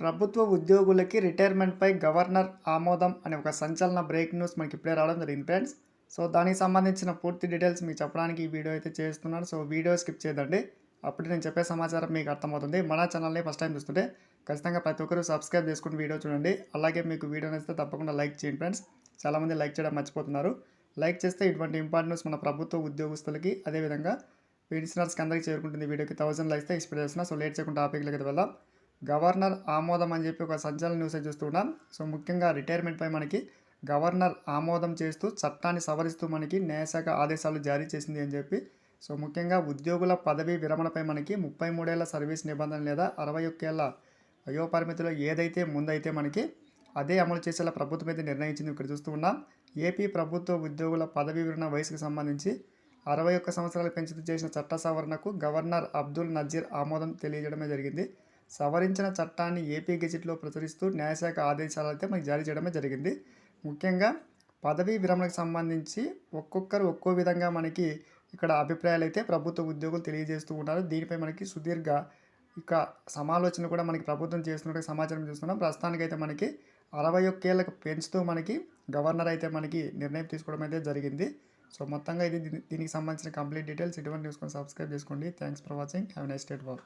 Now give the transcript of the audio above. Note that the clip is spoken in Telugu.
ప్రభుత్వ ఉద్యోగులకి రిటైర్మెంట్పై గవర్నర్ ఆమోదం అనే ఒక సంచలన బ్రేక్ న్యూస్ మనకి ఇప్పుడే రావడం జరిగింది ఫ్రెండ్స్. సో దానికి సంబంధించిన పూర్తి డీటెయిల్స్ మీకు చెప్పడానికి ఈ వీడియో అయితే చేస్తున్నాను. సో వీడియో స్కిప్ చేయదండి. అప్పుడు నేను చెప్పే సమాచారం మీకు అర్థమవుతుంది. మన ఛానల్ని ఫస్ట్ టైం చూస్తుంటే ఖచ్చితంగా ప్రతి ఒక్కరూ సబ్స్క్రైబ్ చేసుకుని వీడియో చూడండి. అలాగే మీకు వీడియో నచ్చితే తప్పకుండా లైక్ చేయండి ఫ్రెండ్స్. చాలామంది లైక్ చేయడం మర్చిపోతున్నారు. లైక్ చేస్తే ఇటువంటి ఇంపార్టెన్స్ మన ప్రభుత్వ ఉద్యోగస్తులకి అదేవిధంగా పెన్షనర్స్కి అందరికీ చేరుకుంటుంది. వీడియోకి థౌసండ్ లైక్స్ ఎక్స్పెక్ట్ చేస్తున్నా. సో లేట్ చేయకుండా టాపిక్లకి వెళ్దాం. గవర్నర్ ఆమోదం అని చెప్పి ఒక సంచలన న్యూస్ చూస్తున్నాం సో ముఖ్యంగా రిటైర్మెంట్పై మనకి గవర్నర్ ఆమోదం చేస్తూ చట్టాన్ని సవరిస్తూ మనకి న్యాయశాఖ ఆదేశాలు జారీ చేసింది అని చెప్పి సో ముఖ్యంగా ఉద్యోగుల పదవీ విరమణపై మనకి ముప్పై మూడేళ్ళ సర్వీస్ నిబంధన లేదా అరవై ఒక్కేళ్ళ వయోపరిమితిలో ఏదైతే ముందైతే మనకి అదే అమలు చేసేలా ప్రభుత్వం అయితే నిర్ణయించింది ఇక్కడ చూస్తూ ఉన్నాం. ఏపీ ప్రభుత్వ ఉద్యోగుల పదవీ విరమణ వయసుకు సంబంధించి అరవై ఒక్క సంవత్సరాలు పెంచుతూ చేసిన చట్ట సవరణకు గవర్నర్ అబ్దుల్ నజీర్ ఆమోదం తెలియజేయడమే జరిగింది. సవరించిన చట్టాన్ని ఏపీ గెజిట్లో ప్రచురిస్తూ న్యాయశాఖ ఆదేశాలు అయితే మనకి జారీ చేయడమే జరిగింది. ముఖ్యంగా పదవీ విరమణకు సంబంధించి ఒక్కొక్కరు ఒక్కో విధంగా మనకి ఇక్కడ అభిప్రాయాలు అయితే ప్రభుత్వ ఉద్యోగులు తెలియజేస్తూ ఉన్నారు. దీనిపై మనకి సుదీర్ఘ ఇక సమాలోచన కూడా మనకి ప్రభుత్వం చేస్తున్నట్టు సమాచారం చూస్తున్నాం. ప్రస్తుతానికి అయితే మనకి అరవై ఒక్కేళ్ళకు పెంచుతూ మనకి గవర్నర్ అయితే మనకి నిర్ణయం తీసుకోవడం అయితే జరిగింది. సో మొత్తంగా ఇది దీనికి సంబంధించిన కంప్లీట్ డీటెయిల్స్. ఇటువంటి న్యూస్ సబ్స్క్రైబ్ చేసుకోండి. Thanks for watching. Have nice date wall